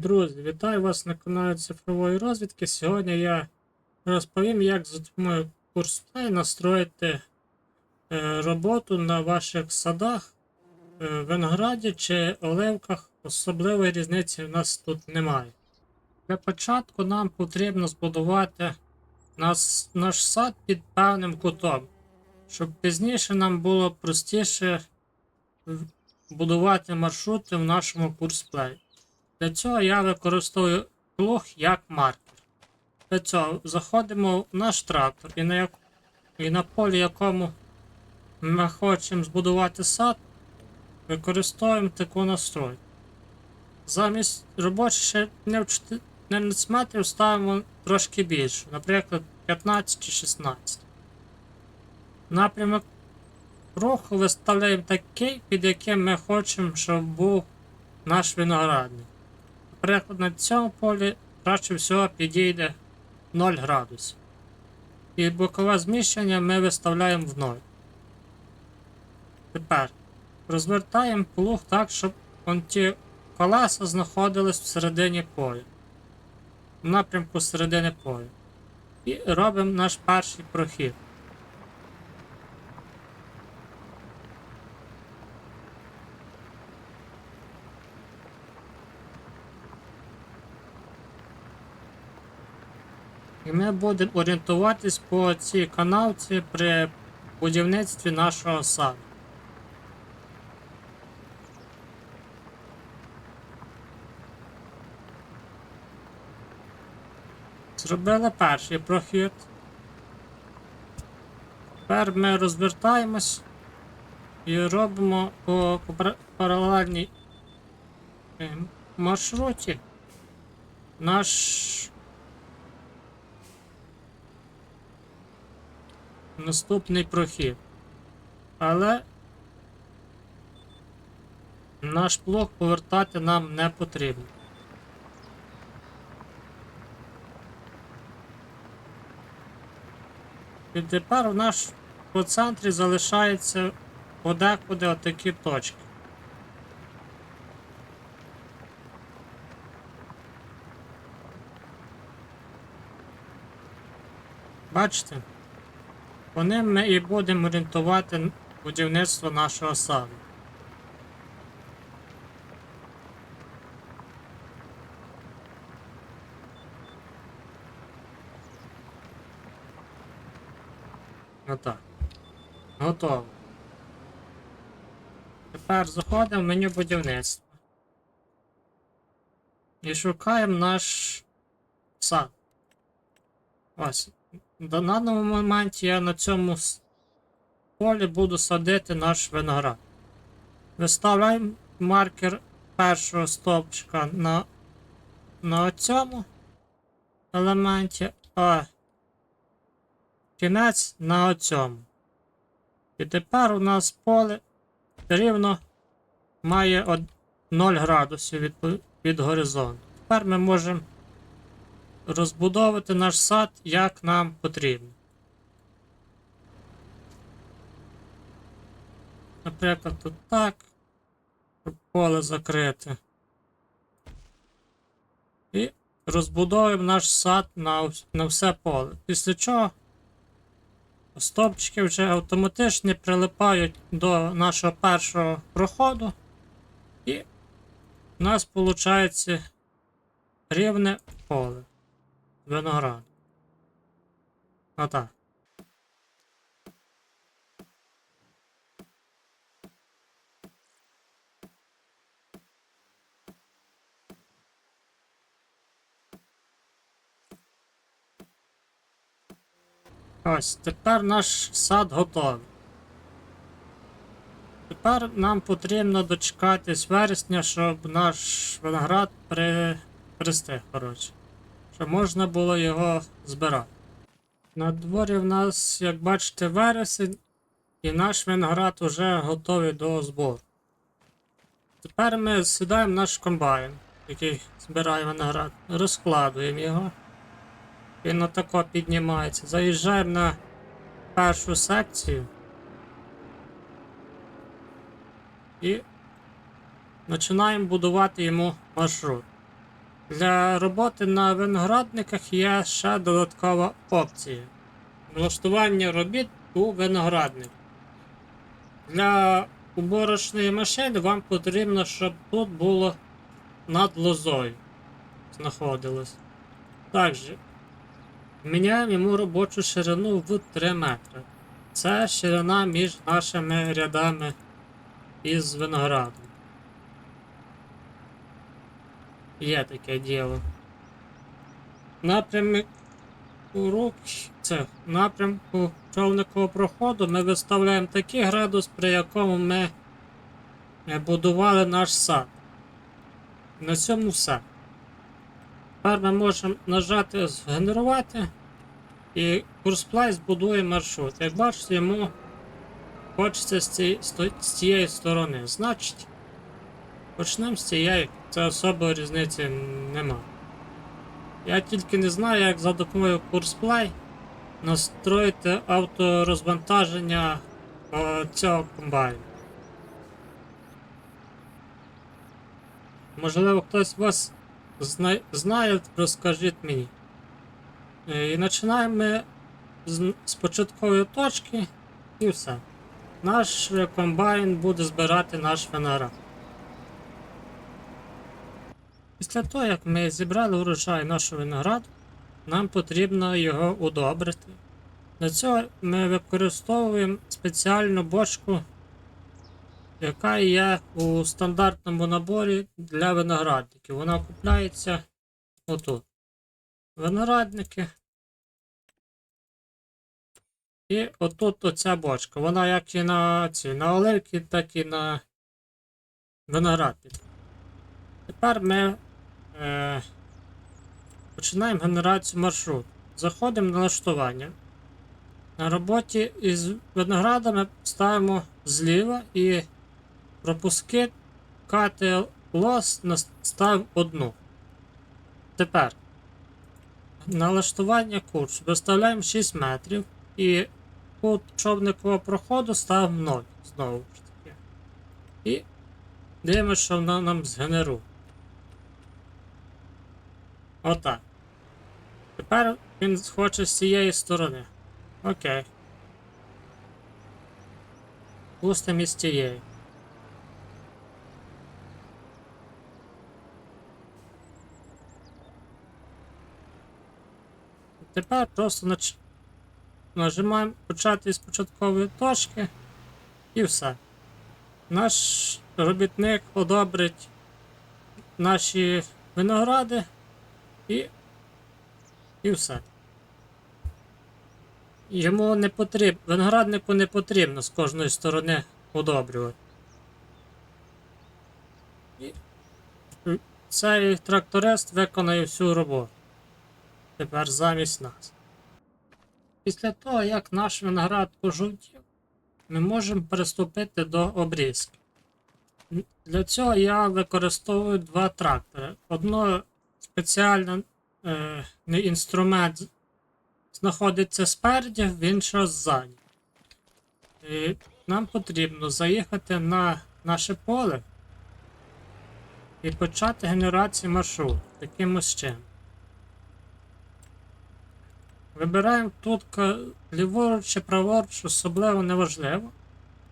Друзі, вітаю вас на каналі цифрової розвідки. Сьогодні я розповім, як за допомогою курсплей настроїти е, роботу на ваших садах, е, винограді чи оливках. Особливої різниці в нас тут немає. Для початку нам потрібно збудувати нас, наш сад під певним кутом, щоб пізніше нам було простіше будувати маршрути в нашому курсплеї. Для цього я використовую плуг як маркер. Для цього заходимо в наш трактор і на, як... і на полі, якому ми хочемо збудувати сад, використовуємо таку настройку. Замість робочих не ставимо трошки більше, наприклад, 15 чи 16. Напрямок руху виставляємо такий, під яким ми хочемо, щоб був наш виноградник. Наприклад, на цьому полі краще всього підійде 0 градусів. І бокове зміщення ми виставляємо в 0. Тепер розвертаємо плуг так, щоб ті колеса знаходились всередині поля. В напрямку середини поля. І робимо наш перший прохід. І ми будемо орієнтуватись по цій канавці при будівництві нашого саду. Зробили перший прохід. Тепер ми розвертаємось і робимо по паралельній е, маршруті наш наступний прохід. Але наш блок повертати нам не потрібно. І тепер у нас по центрі залишається подекуди отакі точки. Бачите? По ним ми і будемо орієнтувати будівництво нашого саду. Отак. Готово. Тепер заходимо в меню будівництва. І шукаємо наш сад. Ось. В даному моменті я на цьому полі буду садити наш виноград. Виставляємо маркер першого стовпчика на, на цьому елементі, а кінець на оцьому. І тепер у нас поле рівно має 0 градусів від, від горизонту. Тепер ми можемо розбудовувати наш сад як нам потрібно. Наприклад, тут так, щоб поле закрите. І розбудовуємо наш сад на, на все поле. Після чого стовпчики вже автоматично прилипають до нашого першого проходу. І у нас виходить рівне поле. Виноград. Отак. Ось, тепер наш сад готовий. Тепер нам потрібно дочекатись вересня, щоб наш виноград при... пристиг, коротше. Щоб можна було його збирати. На дворі в нас, як бачите, вересень, і наш виноград вже готовий до збору. Тепер ми сідаємо наш комбайн, який збирає виноград, розкладуємо його. Він отако піднімається. Заїжджаємо на першу секцію. І починаємо будувати йому маршрут. Для роботи на виноградниках є ще додаткова опція. Влаштування робіт у виноградник. Для уборочної машини вам потрібно, щоб тут було над лозою знаходилось. Також міняємо йому робочу ширину в 3 метри. Це ширина між нашими рядами із виноградом. Є таке діло. Напрямок рук це напрямку човникового проходу ми виставляємо такий градус, при якому ми е, будували наш сад. На цьому все. Тепер ми можемо нажати згенерувати і курсплай збудує маршрут. Як бачите, йому хочеться з цієї сторони. Значить, почнемо з цієї, це особої різниці нема. Я тільки не знаю, як за допомогою курсплай настроїти авторозвантаження о, цього комбайну. Можливо, хтось вас зна- знає, розкажіть мені. Е, І починаємо з початкової точки і все. Наш е, комбайн буде збирати наш виноград. Після того, як ми зібрали урожай нашого винограду, нам потрібно його удобрити. Для цього ми використовуємо спеціальну бочку, яка є у стандартному наборі для виноградників. Вона купляється отут. Виноградники. І отут оця бочка. Вона як і на ці, на оливки, так і на виноград. Тепер ми е, починаємо генерацію маршруту. Заходимо на налаштування. На роботі із виноградами ставимо зліва і пропуски кати лос ставимо одну. Тепер налаштування курсу виставляємо 6 метрів і кут човникового проходу ставимо 0 знову ж таки. І дивимося, що вона нам згенерує. Отак. Тепер він хоче з цієї сторони. Окей. Пустимо із цієї. Тепер просто нач... нажимаємо почати з початкової точки і все. Наш робітник одобрить наші виногради і, і все. Йому не потрібно, винограднику не потрібно з кожної сторони удобрювати. І цей тракторист виконає всю роботу. Тепер замість нас. Після того, як наш виноград пожовтів, ми можемо приступити до обрізки. Для цього я використовую два трактори. Одно спеціальний е, інструмент знаходиться спереді, в іншого ззаді. І нам потрібно заїхати на наше поле і почати генерацію маршруту якимось чином. Вибираємо тут ліворуч чи праворуч, особливо неважливо,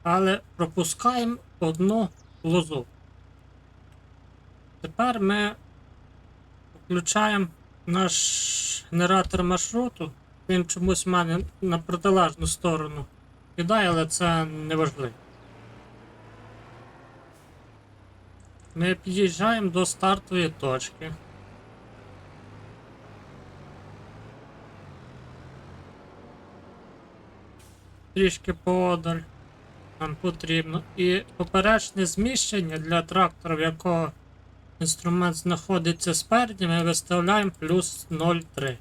але пропускаємо одну лозу. Тепер ми включаємо наш генератор маршруту. Він чомусь в мене на протилежну сторону кидає, але це не важливо. Ми під'їжджаємо до стартової точки. Трішки подаль нам потрібно. І поперечне зміщення для трактора, в якого інструмент знаходиться спереді, ми виставляємо плюс 0,3.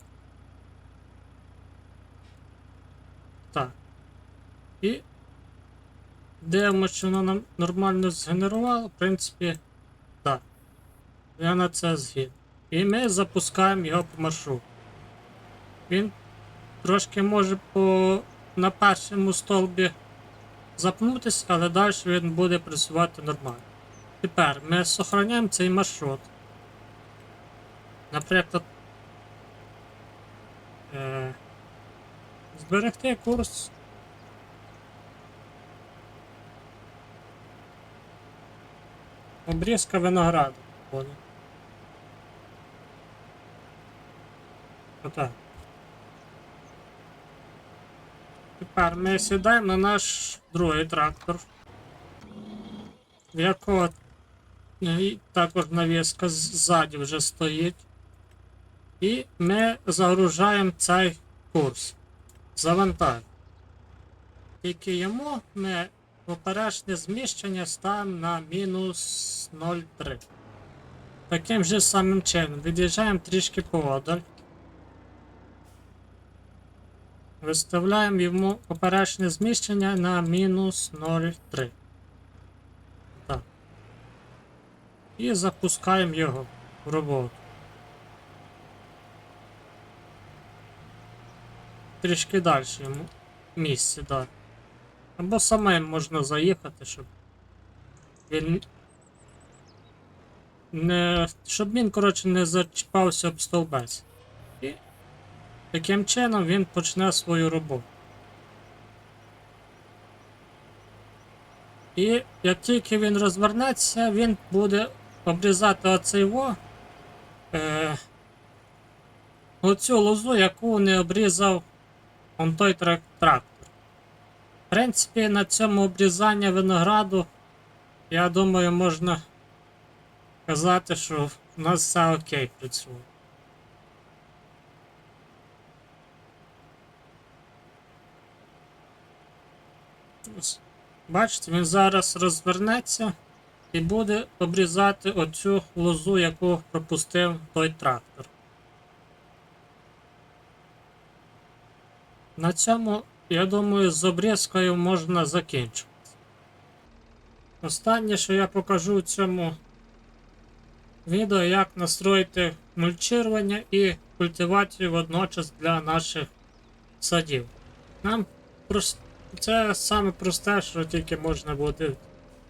Так. І дивимося, що воно нам нормально згенерувало. В принципі, так. Я на це згідний. І ми запускаємо його по маршруту. Він трошки може по на першому столбі запнутися, але далі він буде працювати нормально. Тепер ми зберігаємо цей маршрут. наприклад, е, зберегти курс. Обрізка винограду. Понял. Отак. Тепер ми сідаємо на наш другий трактор, в якого е, також навіска ззаді вже стоїть. І ми загружаємо цей курс. Завантажуємо. Тільки йому ми поперечне зміщення ставимо на мінус 0,3. Таким же самим чином від'їжджаємо трішки поодаль. Виставляємо йому поперечне зміщення на мінус 0,3. Так. І запускаємо його в роботу. Трішки далі йому місце дати. Або самим можна заїхати, щоб він не. щоб він, коротше, не зачіпався об стовбець. І таким чином він почне свою роботу. І як тільки він розвернеться, він буде обрізати оцей. Е, оцю лозу, яку не обрізав он той трак- трактор. В принципі, на цьому обрізання винограду, я думаю, можна казати, що в нас все окей працює. Бачите, він зараз розвернеться і буде обрізати оцю лозу, яку пропустив той трактор. На цьому, я думаю, з обрізкою можна закінчувати. Останнє, що я покажу у цьому відео, як настроїти мульчирування і культивацію водночас для наших садів. Нам це саме просте, що тільки можна буде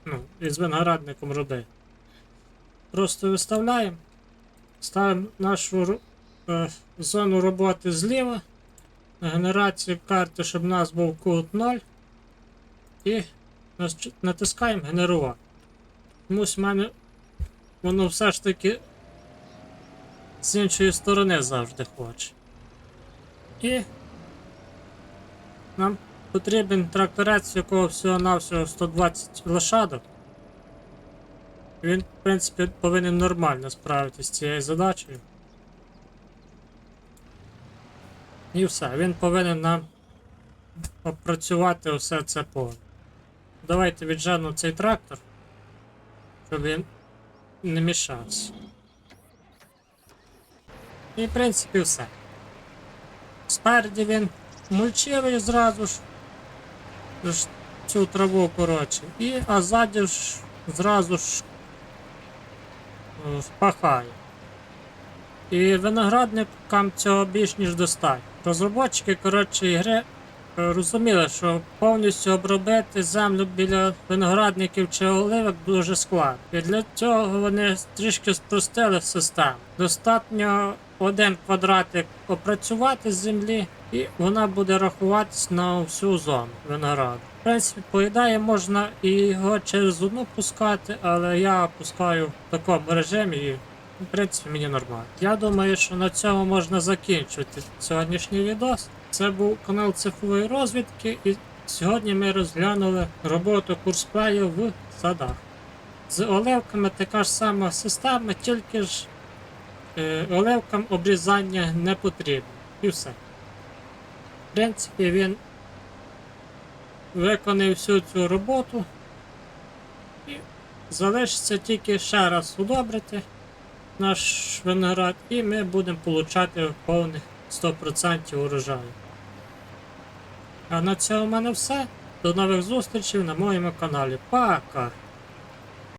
ну, із виноградником робити. Просто виставляємо, ставимо нашу е, зону роботи зліва на генерацію карти, щоб у нас був кут 0. І натискаємо генерувати. Чомусь в мене воно все ж таки з іншої сторони завжди хоче. І нам потрібен тракторець, якого всього-навсього 120 лошадок. Він, в принципі, повинен нормально справитися з цією задачею. І все, він повинен нам опрацювати все це поле. Давайте віджену цей трактор, щоб він не мішався. І в принципі все. Спереді він мульчирує зразу ж цю траву коротше. І а ззаді ж зразу ж е, впахає. І виноградникам цього більш ніж достатньо. Розробочики, коротше, ігри е, розуміли, що повністю обробити землю біля виноградників чи оливок дуже складно. І для цього вони трішки спростили систему. Достатньо один квадратик опрацювати з землі, і вона буде рахуватись на всю зону винограду. В принципі, по можна і його через одну пускати, але я пускаю в такому режимі і в принципі, мені нормально. Я думаю, що на цьому можна закінчувати сьогоднішній відос. Це був канал цифрової розвідки, і сьогодні ми розглянули роботу курсплею в садах. З оливками така ж сама система, тільки ж е, оливкам обрізання не потрібно. І все. В принципі, він виконав всю цю роботу. І залишиться тільки ще раз удобрити наш виноград, і ми будемо получати повних 100% урожаю. А на цьому в мене все. До нових зустрічей на моєму каналі. Пока!